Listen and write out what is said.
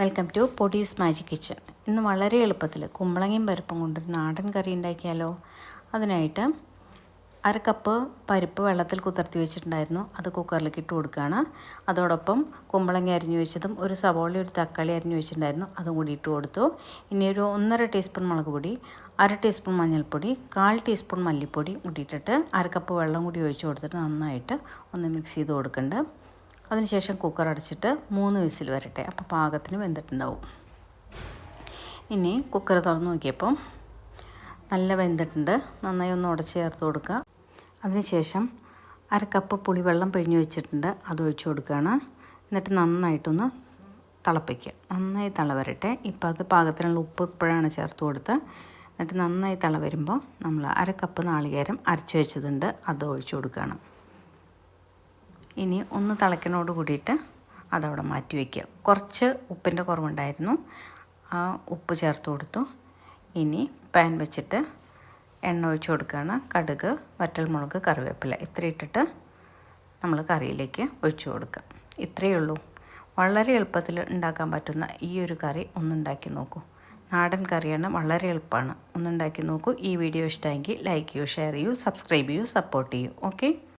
Welcome to Podees magic kitchen ഇന്ന് വളരെ എളുപ്പത്തിൽ കുമ്പളങ്ങയും പരിപ്പും കൊണ്ടൊരു നാടൻ കറി ഉണ്ടാക്കിയാലോ? അതിനായിട്ട് അര കപ്പ് പരിപ്പ് വെള്ളത്തിൽ കുതിർത്തി വെച്ചിട്ടുണ്ടായിരുന്നു. അത് കുക്കറിലേക്ക് ഇട്ട് കൊടുക്കുകയാണ്. അതോടൊപ്പം കുമ്പളങ്ങ അരിഞ്ഞു വെച്ചതും ഒരു സവോള ഒരു തക്കാളി അരിഞ്ഞു വെച്ചിട്ടുണ്ടായിരുന്നു. അതും കൂടി ഇട്ട് കൊടുത്തു. ഇനി ഒരു ഒന്നര ടീസ്പൂൺ മുളക് പൊടി അര ടീസ്പൂൺ മഞ്ഞൾപ്പൊടി കാൽ ടീസ്പൂൺ മല്ലിപ്പൊടി കൂട്ടിയിട്ടിട്ട് അര കപ്പ് വെള്ളം കൂടി ഒഴിച്ച് കൊടുത്തിട്ട് നന്നായിട്ട് ഒന്ന് മിക്സ് ചെയ്ത് കൊടുക്കുന്നുണ്ട് അതിനുശേഷം കുക്കർ അടച്ചിട്ട് മൂന്ന് വിസിൽ വരട്ടെ. അപ്പോൾ പാകത്തിന് വെന്തിട്ടുണ്ടാവും. ഇനി കുക്കർ തുറന്ന് നോക്കിയപ്പം നല്ല വെന്തിട്ടുണ്ട്. നന്നായി ഒന്ന് ഉടച്ച് ചേർത്ത് കൊടുക്കുക. അതിനുശേഷം അര കപ്പ് പുളിവെള്ളം പിഴിഞ്ഞ് വെച്ചിട്ടുണ്ട്. അത് ഒഴിച്ചു കൊടുക്കുകയാണ്. എന്നിട്ട് നന്നായിട്ടൊന്ന് തിളപ്പിക്കുക. നന്നായി തിള വരട്ടെ. ഇപ്പം അത് പാകത്തിനുള്ള ഉപ്പ് ഇപ്പോഴാണ് ചേർത്ത് കൊടുത്ത്. എന്നിട്ട് നന്നായി തിള വരുമ്പോൾ നമ്മൾ അര കപ്പ് നാളികേരം അരച്ച് വെച്ചതുണ്ട്. അത് ഒഴിച്ചു കൊടുക്കുകയാണ്. ഇനി ഒന്ന് തിളയ്ക്കനോട് കൂടിയിട്ട് അതവിടെ മാറ്റി വയ്ക്കുക. കുറച്ച് ഉപ്പിന്റെ കുറവുണ്ടായിരുന്നു. ആ ഉപ്പ് ചേർത്ത് കൊടുത്തു. ഇനി പാൻ വെച്ചിട്ട് എണ്ണ ഒഴിച്ച് കൊടുക്കുകയാണ്. കടുക് വറ്റൽമുളക് കറിവേപ്പില ഇത്ര ഇട്ടിട്ട് നമ്മൾ കറിയിലേക്ക് ഒഴിച്ചു കൊടുക്കുക. ഇത്രയേ ഉള്ളൂ. വളരെ എളുപ്പത്തിൽ ഉണ്ടാക്കാൻ പറ്റുന്ന ഈ ഒരു കറി ഒന്നുണ്ടാക്കി നോക്കൂ. നാടൻ കറിയാണ് വളരെ എളുപ്പമാണ്. ഒന്നുണ്ടാക്കി നോക്കൂ. ഈ വീഡിയോ ഇഷ്ടമെങ്കിൽ ലൈക്ക് ചെയ്യൂ ഷെയർ ചെയ്യൂ സബ്സ്ക്രൈബ് ചെയ്യൂ സപ്പോർട്ട് ചെയ്യൂ. ഓക്കെ